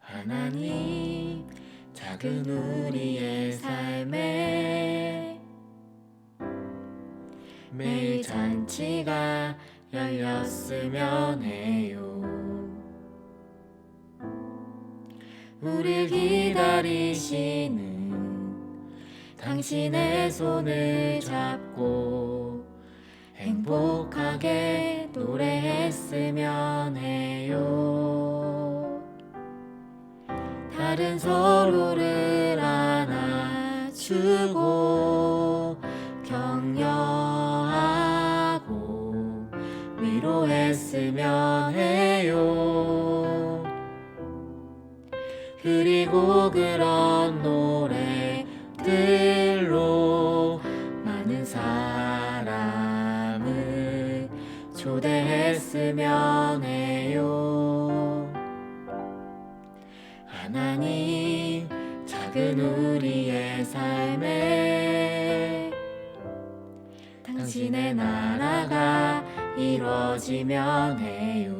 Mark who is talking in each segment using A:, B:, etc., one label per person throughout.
A: 하나님 작은 우리의 삶에 매일 잔치가 열렸으면 해요. 우릴 기다리시는 당신의 손을 잡고 행복하게 노래했으면 해 다른 서로를 안아주고 격려하고 위로했으면 해요. 그리고 그런 노래들로 많은 사람을 초대했으면 해요 하나님 작은 우리의 삶에 당신의 나라가 이루어지면 해요.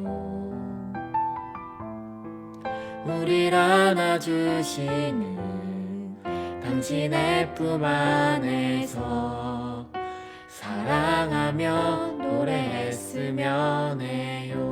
A: 우릴 안아주시는 당신의 품 안에서 사랑하며 노래했으면 해요.